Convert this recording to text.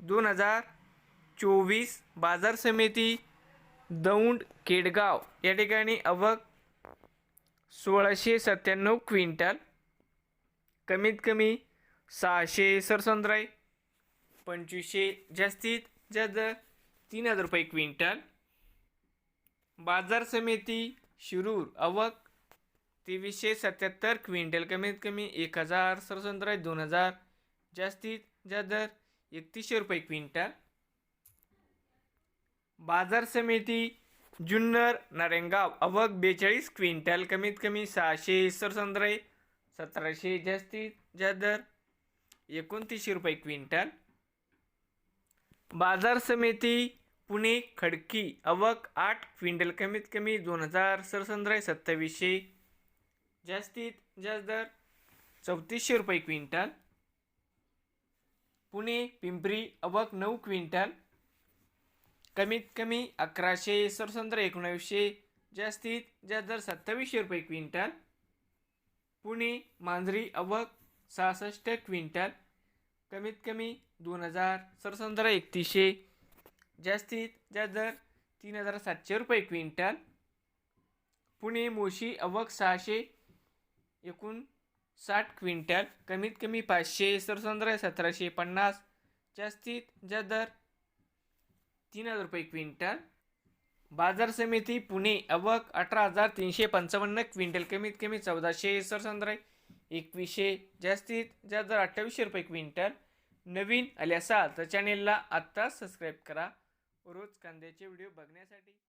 दोन हजार चोवीस बाजार समिती दौंड केडगाव. या ठिकाणी अवक सोळाशे सत्त्याण्णव क्विंटल कमीत कमी सहाशे सरसंद्राय पंचवीसशे जास्तीत जास्त तीन हजार रुपये क्विंटल. बाजार समिती शिरूर अवक तेवीसशे सत्याहत्तर क्विंटल कमीत कमी एक हजार सरसंद्राय दोन हजार जास्तीत जास्त एकतीसशे रुपये क्विंटल. बाजार समिती जुन्नर नारेंगाव अवक बेचाळीस क्विंटल कमीत कमी सहाशे सरसंद्रे सतराशे जास्तीत जास्त दर एकोणतीसशे रुपये क्विंटल. बाजार समिती पुणे खडकी अवक आठ क्विंटल कमीत कमी दोन हजार सरसंद्राय सत्तावीसशे जास्तीत जास्त दर चौतीसशे रुपये क्विंटल. पुणे पिंपरी अवक नऊ क्विंटल. कमीत कमी अकराशे सरसंद्र एकोणावीसशे जास्तीत जास्त दर सत्तावीसशे रुपये क्विंटल. पुणे मांजरी अवक सहासष्ट क्विंटल. कमीत कमी दोन हजार सरसंद्र एकतीसशे. जास्तीत जास्त दर तीन हजार सातशे रुपये क्विंटल. पुणे मोशी अवक सहाशे. एकूण साठ क्विंटल कमीत कमी पाचशे सरसंद्र सतराशे पन्नास जास्तीत जास्त दर तीन हजार रुपये क्विंटल. बाजार समिती पुणे अवक अठरा हजार तीनशे पंचावन्न क्विंटल कमीत कमी चौदाशे सरसंद्र एकवीसशे जास्तीत जास्त दर अठ्ठावीसशे रुपये क्विंटल. नवीन आले असाल तर चॅनेलला आत्ताच सबस्क्राईब करा. रोज कांद्याचे व्हिडिओ बघण्यासाठी